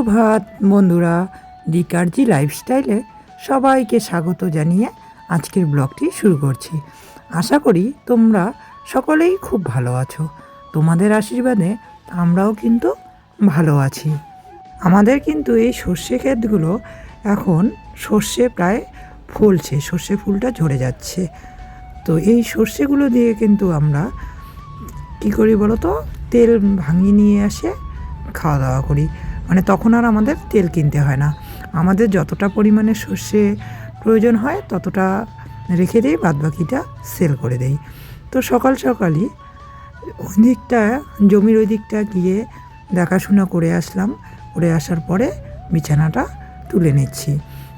সুপ্রভাত, বন্ধুরা। ডিকারজি লাইফস্টাইলে সবাইকে স্বাগত জানিয়ে আজকের ব্লগটি শুরু করছি। আশা করি তোমরা সকলেই খুব ভালো আছো। তোমাদের আশীর্বাদে আমরাও কিন্তু ভালো আছি। আমাদের কিন্তু এই সর্ষে ক্ষেতগুলো এখন সর্ষে প্রায় ফলছে, সর্ষে ফুলটা ঝরে যাচ্ছে। তো এই সর্ষেগুলো দিয়ে কিন্তু আমরা কী করি বলো তো তেল ভাঙিয়ে নিয়ে আসে খাওয়া দাওয়া করি। মানে তখন আর আমাদের তেল কিনতে হয় না। আমাদের যতটা পরিমাণে সর্ষে প্রয়োজন হয়, ততটা রেখে দিই বাদ বাকিটা সেল করে দেই। তো সকাল সকালই ওই দিকটা, জমির ওই দিকটা গিয়ে দেখাশোনা করে আসলাম। করে আসার পরে বিছানাটা তুলে নিচ্ছি।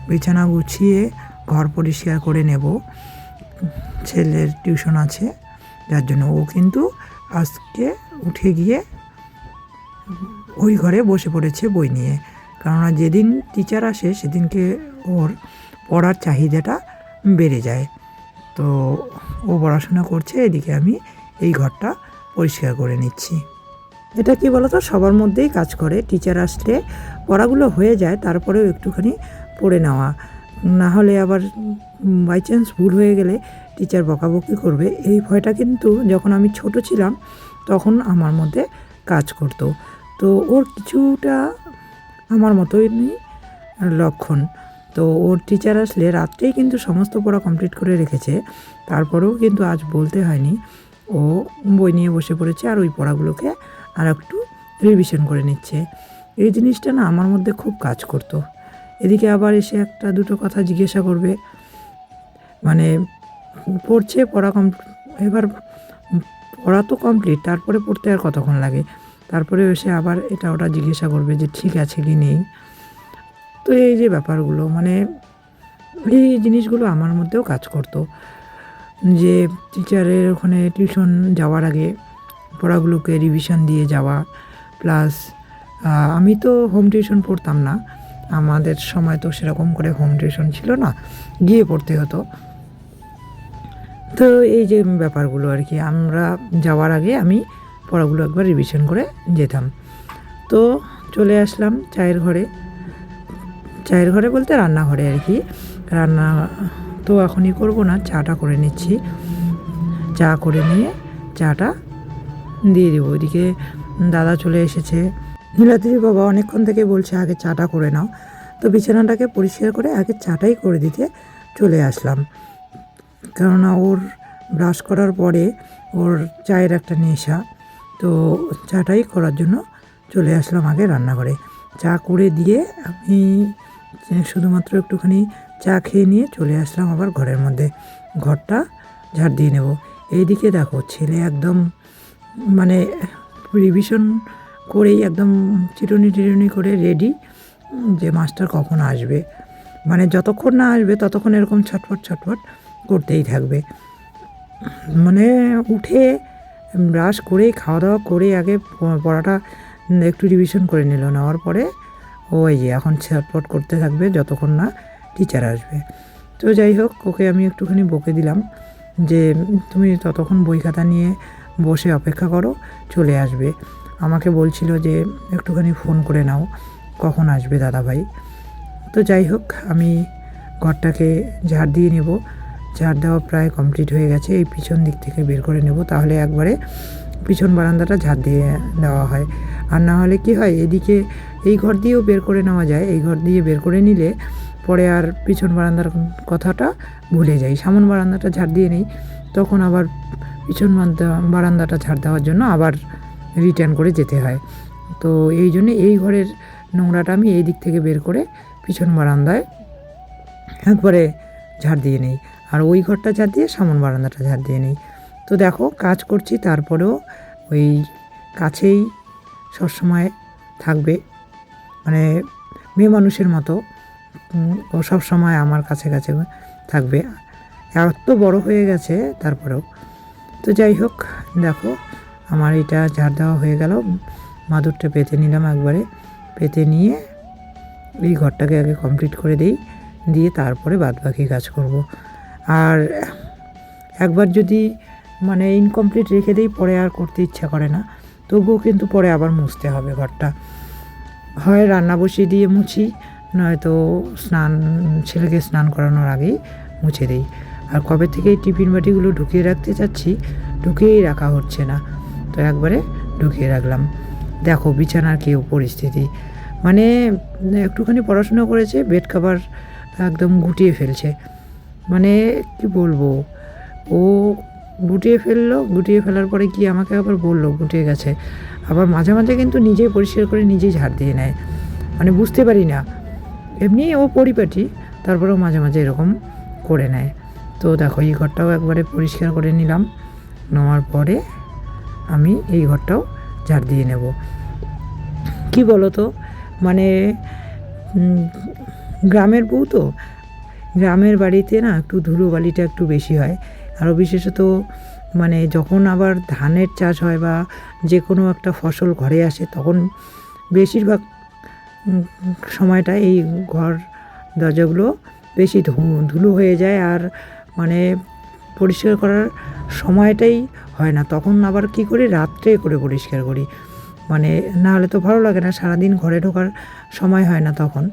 বিছানা গুছিয়ে ঘর পরিষ্কার করে নেব। ছেলের টিউশন আছে, যার জন্য ও কিন্তু আজকে উঠে গিয়ে ওই ঘরে বসে পড়েছে বই নিয়ে। কেননা যেদিন টিচার আসে, সেদিনকে ওর পড়ার চাহিদাটা বেড়ে যায়। তো ও পড়াশোনা করছে, এদিকে আমি এই ঘরটা পরিষ্কার করে নিচ্ছি। এটা কি বলতো? সবার মধ্যেই কাজ করে। টিচার আসলে পড়াগুলো হয়ে যায়, তারপরেও একটুখানি পড়ে নেওয়া। না হলে আবার বাই চান্স ভুল হয়ে গেলে টিচার বকাবকি করবে। এই ভয়টা কিন্তু যখন আমি ছোট ছিলাম, তখন আমার মধ্যে কাজ করতো। তো ওর কিছুটা আমার মতোই লক্ষণ। তো ওর টিচার আসলে রাত্রেই কিন্তু সমস্ত পড়া কমপ্লিট করে রেখেছে। তারপরেও কিন্তু আজ বলতে হয়নি। ও বই নিয়ে বসে পড়েছে আর ওই পড়াগুলোকে আর একটু রিভিশন করে নিচ্ছে। এই জিনিসটা না আমার মধ্যে খুব কাজ করতো। এদিকে আবার এসে একটা দুটো কথা জিজ্ঞাসা করবে। মানে পড়ছে, পড়া কম এবার পড়া তো কমপ্লিট তারপরে পড়তে আর কতক্ষণ লাগে? তারপরে এসে আবার এটা ওটা জিজ্ঞাসা করবে যে ঠিক আছে কি নেই। তো এই যে ব্যাপারগুলো মানে এই জিনিসগুলো আমার মধ্যেও কাজ করতো। যে টিচারের ওখানে টিউশন যাওয়ার আগে পড়াগুলোকে রিভিশন দিয়ে যাওয়া প্লাস আমি তো হোম টিউশন পড়তাম না। আমাদের সময় তো সেরকম করে হোম টিউশন ছিল না, গিয়ে পড়তে হতো। তো এই যে ব্যাপারগুলো আর কি, আমরা যাওয়ার আগে আমি পড়াগুলো একবার রিভিশন করে যেতাম। তো চলে আসলাম চায়ের ঘরে। চায়ের ঘরে বলতে রান্নাঘরে আর কি। রান্না তো এখনই করব না, চাটা করে নিচ্ছি। চা করে নিয়ে চাটা দিয়ে দেবো। ওইদিকে দাদা চলে এসেছে। নীলাদ্রির বাবা অনেকক্ষণ থেকে বলছে, আগে চাটা করে নাও। তো বিছানাটাকে পরিষ্কার করে আগে চাটাই করে দিতে চলে আসলাম। কেননা ওর ব্রাশ করার পরে ওর চায়ের একটা নেশা। তো চাটাই করার জন্য চলে আসলাম আগে রান্নাঘরে। চা করে দিয়ে আমি শুধুমাত্র একটুখানি চা খেয়ে নিয়ে চলে আসলাম আবার ঘরের মধ্যে। ঘরটা ঝাড় দিয়ে নেব। এইদিকে দেখো ছেলে একদম মানে রিভিশন করেই একদম চিরুনি টিরুনি করে রেডি যে মাস্টার কখন আসবে। মানে যতক্ষণ না আসবে ততক্ষণ এরকম ছটফট ছটফট করতেই থাকবে। মানে উঠে ব্রাশ করে খাওয়া দাওয়া করে আগে পড়াটা একটু রিভিশন করে নিল। নেওয়ার পরে ওই যে এখন ছটফট করতে থাকবে যতক্ষণ না টিচার আসবে। তো যাই হোক, ওকে আমি একটুখানি বকে দিলাম যে, তুমি ততক্ষণ বই খাতা নিয়ে বসে অপেক্ষা করো, চলে আসবে। আমাকে বলছিল যে, একটুখানি ফোন করে নাও, কখন আসবে দাদাভাই? তো যাই হোক, আমি ঘরটাকে ঝাড় দিয়ে নেব। ঝাড় দেওয়া প্রায় কমপ্লিট হয়ে গেছে। এই পিছন দিক থেকে বের করে নেব, তাহলে একবারে পিছন বারান্দাটা ঝাড় দিয়ে দেওয়া হয়। আর না হলে কি হয়, এদিকে এই ঘর দিয়েও বের করে নেওয়া যায়। এই ঘর দিয়ে বের করে নিলে পরে আর পিছন বারান্দার কথাটা ভুলে যাই। সামন বারান্দাটা ঝাড় দিয়ে নেই, তখন আবার পিছন বারান্দাটা ঝাড় দেওয়ার জন্য আবার রিটার্ন করে যেতে হয়। তো এই জন্য এই ঘরের নোংরাটা আমি এই দিক থেকে বের করে পিছন বারান্দায় একবারে ঝাড় দিয়ে নেই। আর ওই ঘরটা ঝাড় দিয়ে সামন বারান্দাটা ঝাড় দিয়ে নিই। তো দেখো, কাজ করছি, তারপরেও ওই কাছেই সবসময় থাকবে। মানে মেয়ে মানুষের মতো ও সব সময় আমার কাছে কাছে থাকবে। এত বড় হয়ে গেছে তারপরেও। তো যাই হোক, দেখো, আমার এটা ঝাড় দেওয়া হয়ে গেল। মাদুরটা পেতে নিলাম একবারে। পেতে নিয়ে এই ঘরটাকে আগে কমপ্লিট করে দিই। দিয়ে তারপরে বাদ বাকি কাজ করব। আর একবার যদি মানে ইনকমপ্লিট রেখে দিই, পরে আর করতে ইচ্ছা করে না। তবুও কিন্তু পরে আবার মুছতে হবে ঘরটা। হয় রান্না বসিয়ে দিয়ে মুছি, নয়তো স্নান, ছেলেকে স্নান করানোর আগেই মুছে দিই। আর কবে থেকে এই টিফিন বাটিগুলো ঢুকিয়ে রাখতে চাচ্ছি ঢুকিয়েই রাখা হচ্ছে না। তো একবারে ঢুকিয়ে রাখলাম। দেখো বিছানার কেউ পরিস্থিতি। মানে একটুখানি পড়াশোনা করেছে, বেড কাভার একদম গুটিয়ে ফেলছে। মানে কি বলব? ও গুটিয়ে ফেলল, গুটিয়ে ফেলার পরে কি আমাকে আবার বলল, গুটিয়ে গেছে। আবার মাঝে মাঝে কিন্তু নিজেই পরিষ্কার করে নিজেই ঝাড় দিয়ে নেয়। মানে বুঝতে পারি না। এমনি ও পরিপাটি, তারপরেও মাঝে মাঝে এরকম করে নেয়। তো দেখো, এই ঘরটাও একবারে পরিষ্কার করে নিলাম। নেওয়ার পরে আমি এই ঘরটাও ঝাড় দিয়ে নেব। কি বলো তো মানে গ্রামের বউ তো? গ্রামের বাড়িতে না একটু ধুলো বালিটা একটু বেশি হয়। আরও বিশেষত মানে যখন আবার ধানের চাষ হয় বা যে কোনো একটা ফসল ঘরে আসে, তখন বেশিরভাগ সময়টা এই ঘর দরজাগুলো বেশি ধুলো হয়ে যায় আর মানে পরিষ্কার করার সময়টাই হয় না। তখন আবার কি করি, রাত্রে করে পরিষ্কার করি। মানে না হলে তো ভালো লাগে না, সারাদিন ঘরে ঢোকার সময় হয় না তখন।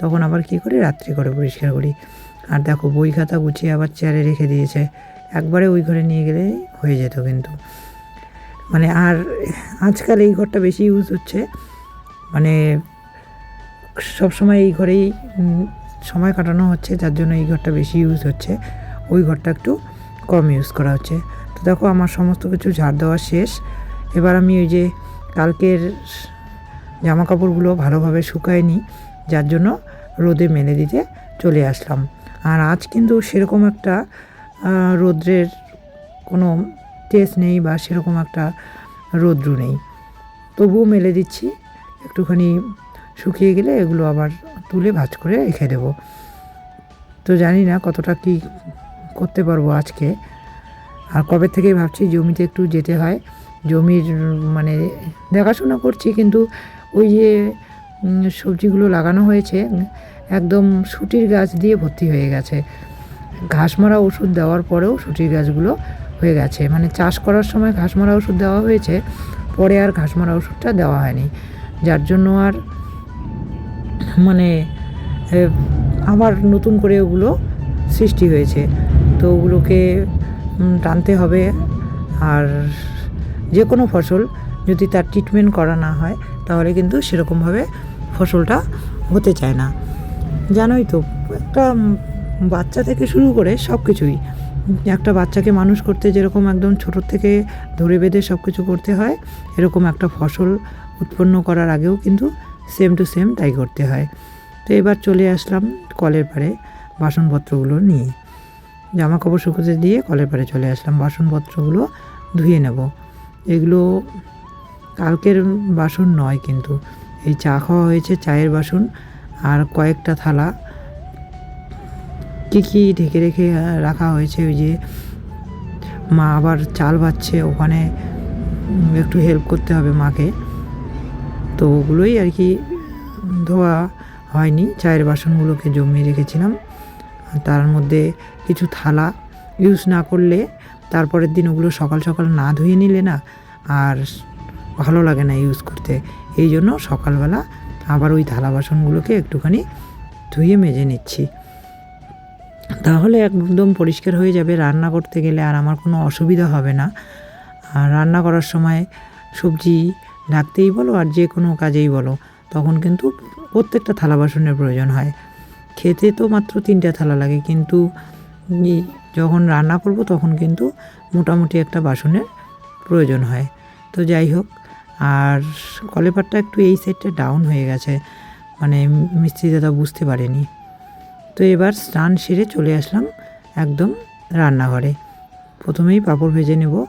তখন আবার কি করি, রাত্রে করে পরিষ্কার করি। আর দেখো বই খাতা গুছিয়ে আবার চেয়ারে রেখে দিয়েছে। একবারে ওই ঘরে নিয়ে গেলে হয়ে যেত কিন্তু। মানে আর আজকাল এই ঘরটা বেশি ইউজ হচ্ছে। মানে সব সময় এই ঘরেই সময় কাটানো হচ্ছে, যার জন্য এই ঘরটা বেশি ইউজ হচ্ছে। ওই ঘরটা একটু কম ইউজ করা হচ্ছে। তো দেখো আমার সমস্ত কিছু ঝাড় দেওয়া শেষ। এবার আমি ওই যে কালকের জামা কাপড়গুলো ভালোভাবে শুকায় নিই যার জন্য রোদে মেলে দিতে চলে আসলাম। আর আজ কিন্তু সেরকম একটা রৌদ্রের কোনো তেজ নেই বা সেরকম একটা রৌদ্র নেই। তবুও মেলে দিচ্ছি, একটুখানি শুকিয়ে গেলে এগুলো আবার তুলে ভাজ করে রেখে দেবো। তো জানি না কতটা কি করতে পারব আজকে। আর কবে থেকে ভাবছি জমিতে একটু যেতে হয়। জমির মানে দেখাশোনা করছি কিন্তু ওই যে সবজিগুলো লাগানো হয়েছে একদম সুটির গাছ দিয়ে ভর্তি হয়ে গেছে। ঘাস মারা ওষুধ দেওয়ার পরেও সুটির গাছগুলো হয়ে গেছে। মানে চাষ করার সময় ঘাস মারা ওষুধ দেওয়া হয়েছে, পরে আর ঘাস মারা ওষুধটা দেওয়া হয়নি। যার জন্য আর মানে আবার নতুন করে ওগুলো সৃষ্টি হয়েছে। তো ওগুলোকে টানতে হবে। আর যে কোনো ফসল যদি তার ট্রিটমেন্ট করা না হয়, তাহলে কিন্তু সেরকমভাবে ফসলটা হতে চায় না। জানোই তো, একটা বাচ্চা থেকে শুরু করে সব কিছুই। একটা বাচ্চাকে মানুষ করতে যেরকম একদম ছোট থেকে ধরে বেঁধে সব কিছু করতে হয়, এরকম একটা ফসল উৎপন্ন করার আগেও কিন্তু সেম টু সেম তাই করতে হয়। তো এবার চলে আসলাম কলের পাড়ে বাসনপত্রগুলো নিয়ে। জামা কাপড় শুকোতে দিয়ে কলের পাড়ে চলে আসলাম, বাসনপত্রগুলো ধুয়ে নেব। এগুলো কালকের বাসন নয় কিন্তু, এই চা খাওয়া হয়েছে, চায়ের বাসন। আর কয়েকটা থালা। কী কী ঢেকে রেখে রাখা হয়েছে ওই যে, মা আবার চাল বাচ্ছে, ওখানে একটু হেল্প করতে হবে মাকে। তো ওগুলোই আর কি ধোয়া হয়নি, চায়ের বাসনগুলোকে জমিয়ে রেখেছিলাম। তার মধ্যে কিছু থালা ইউজ না করলে তারপরের দিন ওগুলো সকাল সকাল না ধুয়ে নিলে না আর ভালো লাগে না ইউজ করতে। এই জন্য সকালবেলা আবার ওই থালা বাসনগুলোকে একটুখানি ধুয়ে মেজে নিচ্ছি। তাহলে একদম পরিষ্কার হয়ে যাবে। রান্না করতে গেলে আর আমার কোনো অসুবিধা হবে না। আর রান্না করার সময় সবজি ঢাকতেই বলো আর যে কোনো কাজেই বলো, তখন কিন্তু প্রত্যেকটা থালা বাসনের প্রয়োজন হয়। খেতে তো মাত্র তিনটা থালা লাগে, কিন্তু যখন রান্না করব তখন কিন্তু মোটামুটি একটা বাসনের প্রয়োজন হয়। তো যাই হোক আর কলেপারটা একটু এই সাইডটা ডাউন হয়ে গেছে। মানে মিস্ত্রি দাদা বুঝতে পারেনি। তো এবার স্নান সেরে চলে আসলাম একদম রান্নাঘরে। প্রথমেই পাঁপড় ভেজে নেব।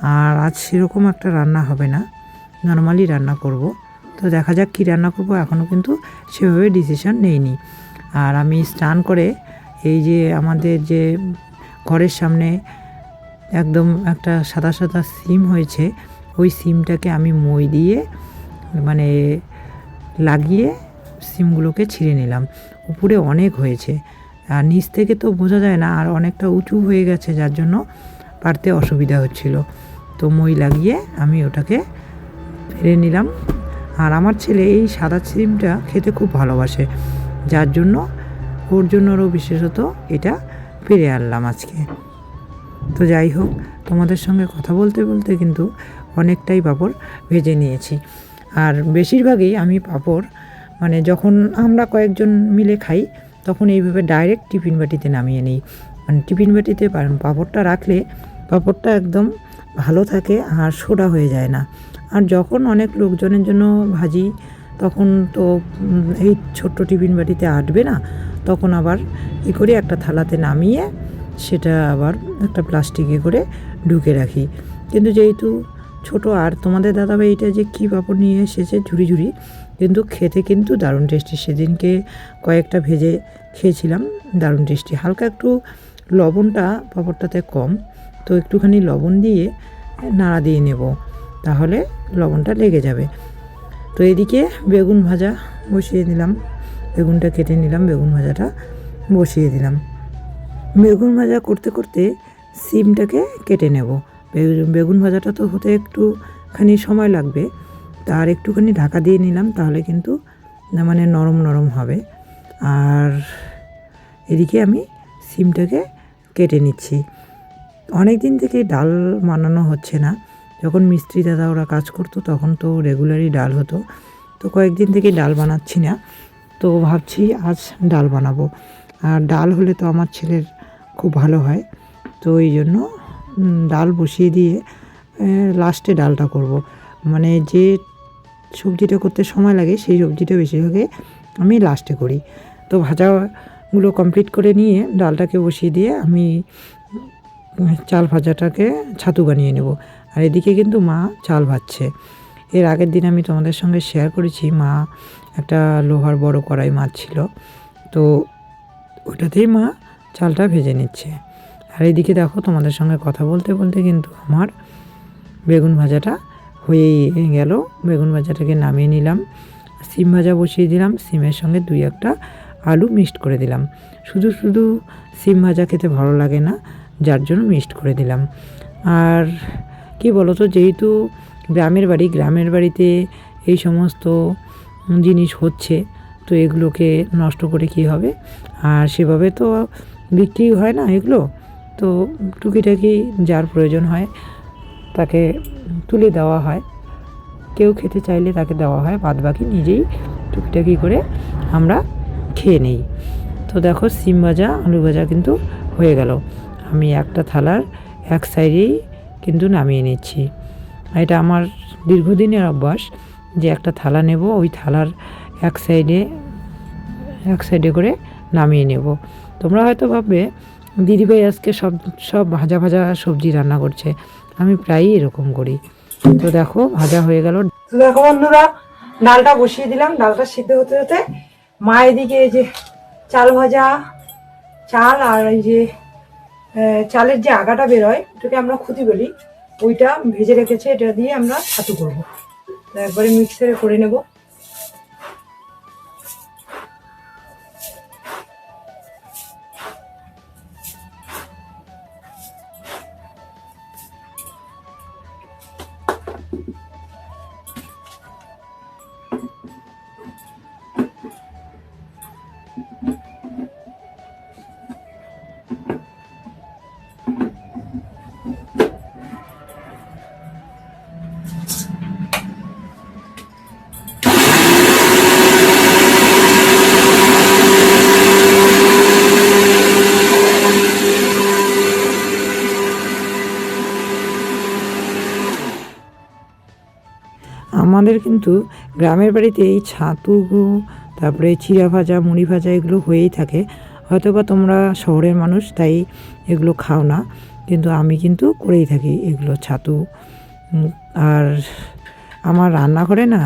আর আজ সেরকম একটা রান্না হবে না। নর্মালি রান্না করব। তো দেখা যাক কী রান্না করব। এখনও কিন্তু সেভাবে ডিসিশন নেইনি। আর আমি স্নান করে এই যে আমাদের যে ঘরের সামনে একদম একটা সাদা সাদা সিম হয়েছে ওই সিমটাকে আমি মই দিয়ে মানে লাগিয়ে সিমগুলোকে ছিঁড়ে নিলাম। উপরে অনেক হয়েছে। আর নিচ থেকে তো বোঝা যায় না, আর অনেকটা উঁচু হয়ে গেছে, যার জন্য পারতে অসুবিধা হচ্ছিল। তো মই লাগিয়ে আমি ওটাকে ফেলে নিলাম। আর আমার ছেলে এই সাদা সিমটা খেতে খুব ভালোবাসে, যার জন্য ওর জন্য আরও বিশেষত এটা পেরে আনলাম আজকে। তো যাই হোক, তোমাদের সঙ্গে কথা বলতে বলতে কিন্তু অনেকটাই পাঁপড় ভেজে নিয়েছি। আর বেশিরভাগই আমি পাঁপড় মানে যখন আমরা কয়েকজন মিলে খাই, তখন এইভাবে ডাইরেক্ট টিফিন বাটিতে নামিয়ে নিই। মানে টিফিন বাটিতে পাঁপড়টা রাখলে পাঁপড়টা একদম ভালো থাকে আর সোডা হয়ে যায় না। আর যখন অনেক লোকজনের জন্য ভাজি, তখন তো এই ছোট্ট টিফিন বাটিতে আটবে না, তখন আবার কী করি একটা থালাতে নামিয়ে সেটা আবার একটা প্লাস্টিকে করে ঢুকে রাখি। কিন্তু যেহেতু ছোট। আর তোমাদের দাদাভাই এটা যে কী পাপড় নিয়ে এসেছে, ঝুড়ি ঝুড়ি, কিন্তু খেতে কিন্তু দারুণ টেস্টি। সেদিনকে কয়েকটা ভেজে খেয়েছিলাম, দারুণ টেস্টি। হালকা একটু লবণটা পাঁপড়টাতে কম, তো একটুখানি লবণ দিয়ে নাড়া দিয়ে নেব, তাহলে লবণটা লেগে যাবে। তো এদিকে বেগুন ভাজা বসিয়ে দিলাম, বেগুনটা কেটে নিলাম, বেগুন ভাজাটা বসিয়ে দিলাম। বেগুন ভাজা করতে করতে সিমটাকে কেটে নেব। বেগুন ভাজাটা তো হতে একটুখানি সময় লাগবে। তার একটুখানি ঢাকা দিয়ে নিলাম, তাহলে কিন্তু মানে নরম নরম হবে। আর এদিকে আমি সিমটাকে কেটে নিচ্ছি। অনেক দিন থেকে ডাল বানানো হচ্ছে না। যখন মিস্ত্রি দাদা ওরা কাজ করতো, তখন তো রেগুলারই ডাল হতো। তো কয়েকদিন থেকে ডাল বানাচ্ছি না। তো ভাবছি আজ ডাল বানাবো। আর ডাল হলে তো আমার ছেলের খুব ভালো হয়। তো এই জন্য ডাল বসিয়ে দিয়ে লাস্টে ডালটা করব। মানে যে সবজিটা করতে সময় লাগে, সেই সবজিটা বেশিরভাগে আমি লাস্টে করি। তো ভাজাগুলো কমপ্লিট করে নিয়ে ডালটাকে বসিয়ে দিয়ে আমি চাল ভাজাটাকে ছাতু বানিয়ে নেব। আর এদিকে কিন্তু মা চাল ভাজছে। এর আগের দিন আমি তোমাদের সঙ্গে শেয়ার করেছি, মা একটা লোহার বড় কড়াই মাছ ছিল। তো ওটাতেই মা চালটা ভেজে নিচ্ছে। আর এদিকে দেখো তোমাদের সঙ্গে কথা বলতে বলতে কিন্তু আমার বেগুন ভাজাটা হয়েই গেল। বেগুন ভাজাটাকে নামিয়ে নিলাম। সিম ভাজা বসিয়ে দিলাম। সিমের সঙ্গে দুই একটা আলু মিক্সড করে দিলাম। শুধু শুধু সিম ভাজা খেতে ভালো লাগে না, যার জন্য মিক্সড করে দিলাম। আর কি বলো তো যেহেতু গ্রামের বাড়ি, গ্রামের বাড়িতে এই সমস্ত জিনিস হচ্ছে, তো এগুলোকে নষ্ট করে কি হবে? আর সেভাবে তো বিক্রি হয় না এগুলো। তো টুকিটাকি যার প্রয়োজন হয় তাকে তুলে দেওয়া হয়। কেউ খেতে চাইলে তাকে দেওয়া হয় বাদ বাকি নিজেই টুকিটাকি করে আমরা খেয়ে নিই। তো দেখো সিম ভাজা, আলু ভাজা কিন্তু হয়ে গেল। আমি একটা থালার এক সাইডেই কিন্তু নামিয়ে নিচ্ছি। এটা আমার দীর্ঘদিনের অভ্যাস যে একটা থালা নেব, ওই থালার এক সাইডে এক সাইডে করে নামিয়ে নেব। তোমরা হয়তো ভাববে দিদিভাই আজকে সব সব ভাজা ভাজা সবজি রান্না করছে। আমি প্রায়ই এরকম করি। তো দেখো, ভাজা হয়ে গেল। দেখো বন্ধুরা, ডালটা বসিয়ে দিলাম। ডালটা সিদ্ধ হতে হতে মা এদিকে যে চাল ভাজা, চাল আর এই যে চালের যে আগাটা বেরোয়, ওটাকে আমরা খুঁতি বলি, ওইটা ভেজে রেখেছে, এটা দিয়ে আমরা ছাতু করব। একবারে মিক্সারে করে নেব। আমাদের কিন্তু গ্রামের বাড়িতে এই ছাতু তারপরে চিড়া ভাজা, মুড়ি ভাজা এগুলো হয়েই থাকে। হয়তো বা তোমরা শহরের মানুষ, তাই এগুলো খাও না। কিন্তু আমি কিন্তু করেই থাকি এগুলো, ছাতু। আর আমার রান্নাঘরে না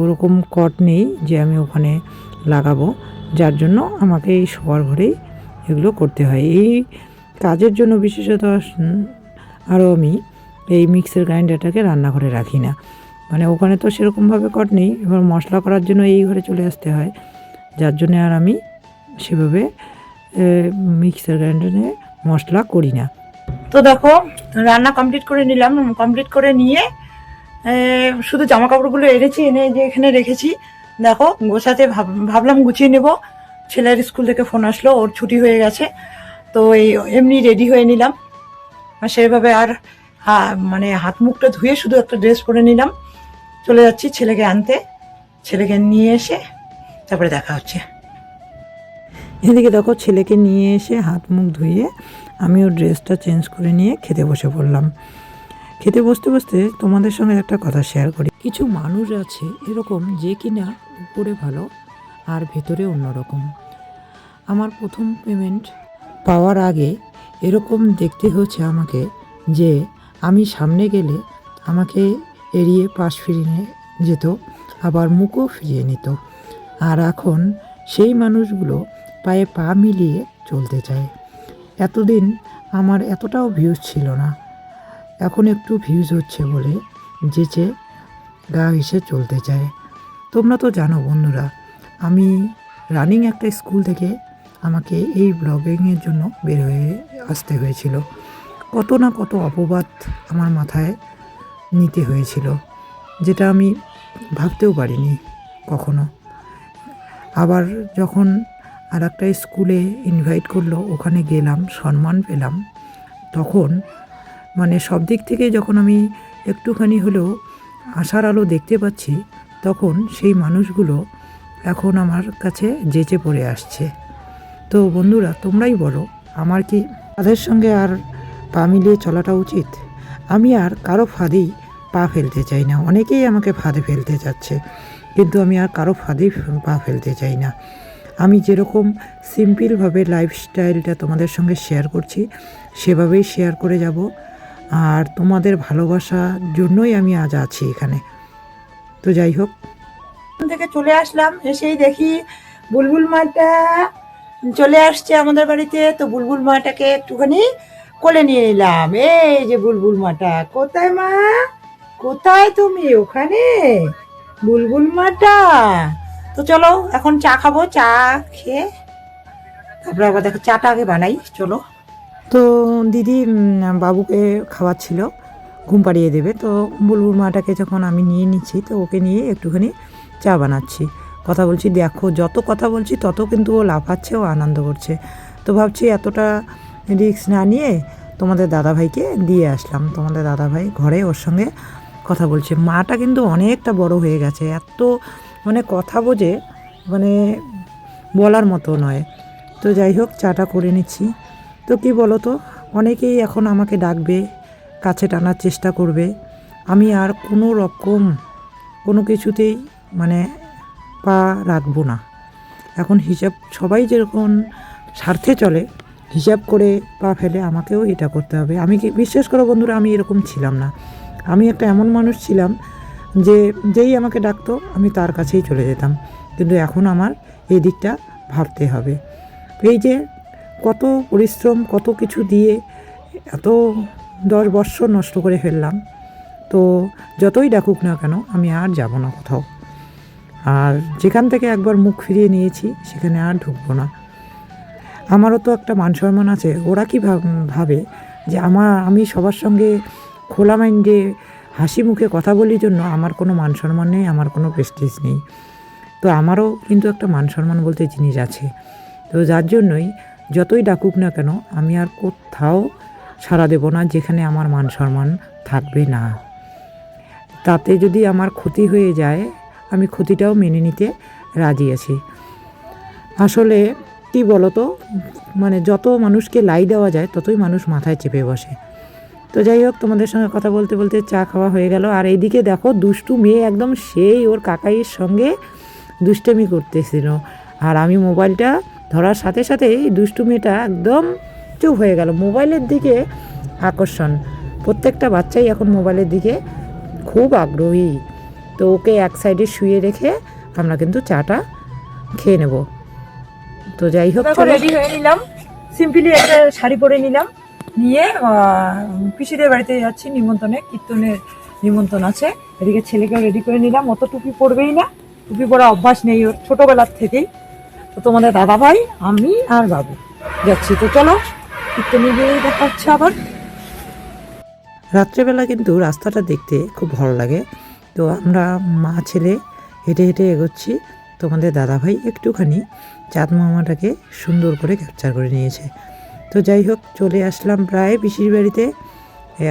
ওরকম কট নেই যে আমি ওখানে লাগাবো। যার জন্য আমাকে এই শোয়ার ঘরেই এগুলো করতে হয়। এই কাজের জন্য বিশেষত আরও আমি এই মিক্সার গ্রাইন্ডারটাকে রান্নাঘরে রাখি না। মানে ওখানে তো সেরকমভাবে কট নেই, এবার মশলা করার জন্য এই ঘরে চলে আসতে হয়। যার জন্য আর আমি সেভাবে মিক্সার গ্রাইন্ডারে মশলা করি না। তো দেখো, রান্না কমপ্লিট করে নিলাম। কমপ্লিট করে নিয়ে শুধু জামা কাপড়গুলো এনেছি, এনে যে এখানে রেখেছি। দেখো, গোছাতে ভাব- ভাবলাম গুছিয়ে নেব। ছেলের স্কুল থেকে ফোন আসলো, ওর ছুটি হয়ে গেছে। তো এই এমনি রেডি হয়ে নিলাম। সেভাবে আর মানে হাত মুখটা ধুয়ে শুধু একটা ড্রেস পরে নিলাম। চলে যাচ্ছি ছেলেকে আনতে। ছেলেকে নিয়ে এসে তারপরে দেখা হচ্ছে। এদিকে দেখো ছেলেকে নিয়ে এসে হাত মুখ ধুয়ে আমি ওর ড্রেসটা চেঞ্জ করে নিয়ে খেতে বসে পড়লাম। খেতে বসতে বসতে তোমাদের সঙ্গে একটা কথা শেয়ার করি। কিছু মানুষ আছে এরকম যে কিনা উপরে ভালো আর ভেতরে অন্যরকম। আমার প্রথম পেমেন্ট পাওয়ার আগে এরকম দেখতে হচ্ছে আমাকে যে আমি সামনে গেলে আমাকে এড়িয়ে পাশ ফিরিয়ে যেত, আবার মুখও ফিরিয়ে নিত। আর এখন সেই মানুষগুলো পায়ে পা মিলিয়ে চলতে চায়। এতদিন আমার এতটাও ভিউজ ছিল না। এখন একটু ভিউজ হচ্ছে বলে যেচে গা হেসে চলতে চায়। তোমরা তো জানো বন্ধুরা, আমি রানিং একটা স্কুল থেকে আমাকে এই ব্লগিংয়ের জন্য বের হয়ে আসতে হয়েছিল। কত না কত অপবাদ আমার মাথায় নিতে হয়েছিল, যেটা আমি ভাবতেও পারিনি কখনো। আবার যখন আর একটা স্কুলে ইনভাইট করল, ওখানে গেলাম, সম্মান পেলাম, তখন মানে সব দিক থেকে যখন আমি একটুখানি হলেও আশার আলো দেখতে পাচ্ছি, তখন সেই মানুষগুলো এখন আমার কাছে যেচে পড়ে আসছে। তো বন্ধুরা, তোমরাই বলো, আমার কি তাদের সঙ্গে আর পা মিলিয়ে চলাটা উচিত? আমি আর কারও ফাঁদেই পা ফেলতে চাই না। অনেকেই আমাকে ফাঁদে ফেলতে চাচ্ছে কিন্তু আমি আর কারও ফাঁদেই পা ফেলতে চাই না। আমি যেরকম সিম্পলভাবে লাইফস্টাইলটা তোমাদের সঙ্গে শেয়ার করছি, সেভাবেই শেয়ার করে যাব। আর তোমাদের ভালোবাসার জন্যই আমি আজ আছি এখানে। তো যাই হোক। থেকে চলে আসলাম, এসেই দেখি বুলবুল মাটা চলে আসছে আমাদের বাড়িতে। তো বুলবুল মাটাকে একটুখানি কোলে নিয়ে নিলাম। এই যে বুলবুল মাটা, কোথায় মা? কোথায় তুমি? ওখানে? বুলবুল মাটা তো চলো, এখন চা খাব, চা খেয়ে তারপরে আবার দেখো, চাটা আগে বানাই, চলো। তো দিদি বাবুকে খাওয়াচ্ছিল, ঘুম পাড়িয়ে দেবে। তো বুলবুল মাটাকে যখন আমি নিয়ে নিচ্ছি, তো ওকে নিয়ে একটুখানি চা বানাচ্ছি। কথা বলছি, দেখো, যত কথা বলছি, তত কিন্তু ও লাফাচ্ছে, ও আনন্দ করছে। তো ভাবছি, এতটা রিস্ক না নিয়ে তোমাদের দাদাভাইকে দিয়ে আসলাম। তোমাদের দাদাভাই ঘরে ওর সঙ্গে কথা বলছে। মাটা কিন্তু অনেকটা বড় হয়ে গেছে। এত মানে কথা বোঝে মানে বলার মতো নয়। তো যাই হোক, চাটা করে নিচ্ছি। তো কি বলো তো অনেকেই এখন আমাকে ডাকবে, কাছে টানার চেষ্টা করবে। আমি আর কোনো রকম, কোনো কিছুতেই মানে পা রাখব না। এখন হিসাব, সবাই যেরকম স্বার্থে চলে, হিসাব করে পা ফেলে আমাকেও এটা করতে হবে। আমি কি, বিশ্বাস করো বন্ধুরা, আমি এরকম ছিলাম না। আমি একটা এমন মানুষ ছিলাম যে, যেই আমাকে ডাকতো, আমি তার কাছেই চলে যেতাম। কিন্তু এখন আমার এই দিকটা ভাবতে হবে। এই যে কত পরিশ্রম, কত কিছু দিয়ে এত দশ বৎসর নষ্ট করে ফেললাম, তো যতই ডাকুক না কেন, আমি আর যাব না কোথাও। আর যেখান থেকে একবার মুখ ফিরিয়ে নিয়েছি, সেখানে আর ঢুকবো না। আমারও তো একটা মান সম্মান আছে। ওরা কি ভাবে যে আমার, আমি সবার সঙ্গে খোলা মাইন্ডে হাসি মুখে কথা বলি জন্য আমার কোনো মান সম্মান নেই, আমার কোনো প্রেস্টিজ নেই। তো আমারও কিন্তু একটা মান সম্মান বলতে জিনিস আছে। তো যার জন্যই যতই ডাকুক না কেন আমি আর কোথাও সাড়া দেব না যেখানে আমার মান সম্মান থাকবে না। তাতে যদি আমার ক্ষতি হয়ে যায়, আমি ক্ষতিটাও মেনে নিতে রাজি আছি। আসলে কি বলতো? মানে যত মানুষকে লাই দেওয়া যায়, ততই মানুষ মাথায় চেপে বসে। তো যাই হোক তোমাদের সঙ্গে কথা বলতে বলতে চা খাওয়া হয়ে গেল। আর এইদিকে দেখো দুষ্টু মেয়ে একদম সেই ওর কাকাইয়ের সঙ্গে দুষ্টামি করতেছিল। আর আমি মোবাইলটা ধরার সাথে সাথেই দুষ্টু মেয়েটা একদম চুপ হয়ে গেল। মোবাইলের দিকে আকর্ষণ। প্রত্যেকটা বাচ্চাই এখন মোবাইলের দিকে খুব আগ্রহী। তো ওকে এক সাইডে শুয়ে রেখে আমরা কিন্তু চাটা খেয়ে নেব। তো যাই হোক রেডি হয়ে নিলাম। সিম্পলি একটা শাড়ি পরে নিলাম। নিয়ে পিসিদের বাড়িতে যাচ্ছি নিমন্ত্রণে, কীর্তনের নিমন্ত্রণ আছে। এদিকে ছেলেকে রেডি করে নিলাম, অত টুপি পরবেই না। টুপি পরা অভ্যাস নেই ওর ছোটোবেলার থেকেই। তো তোমাদের দাদা ভাই আমি আর বাবু যাচ্ছি। তো চলো, কীর্তনে গিয়ে দেখা হচ্ছে আবার। রাত্রেবেলা কিন্তু রাস্তাটা দেখতে খুব ভালো লাগে। তো আমরা মা, ছেলে হেঁটে হেঁটে এগোচ্ছি। তোমাদের দাদাভাই একটুখানি চাঁদ মামাটাকে সুন্দর করে ক্যাপচার করে নিয়েছে। তো যাই হোক, চলে আসলাম প্রায় পিসির বাড়িতে।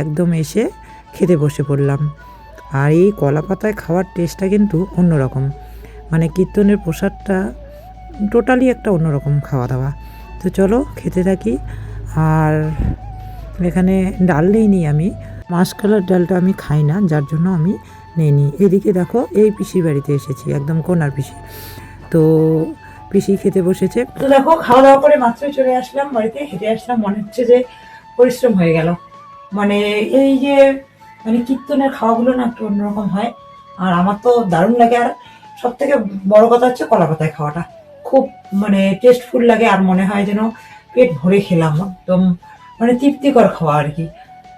একদম এসে খেতে বসে পড়লাম। আর এই কলা পাতায় খাওয়ার টেস্টটা কিন্তু অন্যরকম। মানে কীর্তনের প্রসাদটা টোটালি একটা অন্যরকম খাওয়া দাওয়া তো চলো খেতে থাকি। আর এখানে ডাল নেইনি আমি। মাসকালার ডালটা আমি খাই না, যার জন্য আমি নেইনি। এদিকে দেখো, এই পিসির বাড়িতে এসেছি, একদম কোনার পিসি। তো পিসি খেতে বসেছে। তো দেখো খাওয়া দাওয়া করে মাত্রই চলে আসলাম বাড়িতে। হেঁটে আসলাম, মনে হচ্ছে যে পরিশ্রম হয়ে গেল। মানে এই যে মানে কীর্তনের খাওয়াগুলো না একটু অন্যরকম হয়। আর আমার তো দারুণ লাগে। আর সব থেকে বড় কথা হচ্ছে কলা পাতায় খাওয়াটা। খুব মানে টেস্টফুল লাগে আর মনে হয় যেন পেট ভরে খেলাম, একদম মানে তৃপ্তিকর খাওয়া আর কি।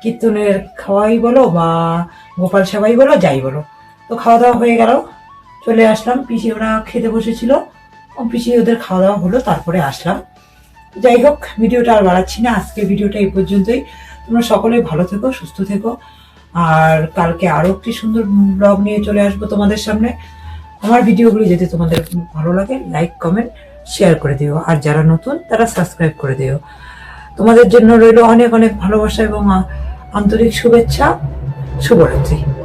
কীর্তনের খাওয়াই বলো বা গোপাল সেবাই বলো, যাই বলো। তো খাওয়া দাওয়া হয়ে গেল, চলে আসলাম। পিসি ওরা খেতে বসেছিল। পিসি ওদের খাওয়া দাওয়া হলো, তারপরে আসলাম। যাই হোক, ভিডিওটা আর বাড়াচ্ছি না। আজকে ভিডিওটা এই পর্যন্তই। তোমরা সকলে ভালো থেকো, সুস্থ থেকো। আর কালকে আরও একটি সুন্দর ব্লগ নিয়ে চলে আসব তোমাদের সামনে। আমার ভিডিওগুলি যদি তোমাদের ভালো লাগে, লাইক, কমেন্ট, শেয়ার করে দিও। আর যারা নতুন, তারা সাবস্ক্রাইব করে দিও। তোমাদের জন্য রইল অনেক অনেক ভালোবাসা এবং আন্তরিক শুভেচ্ছা। শুভরাত্রি।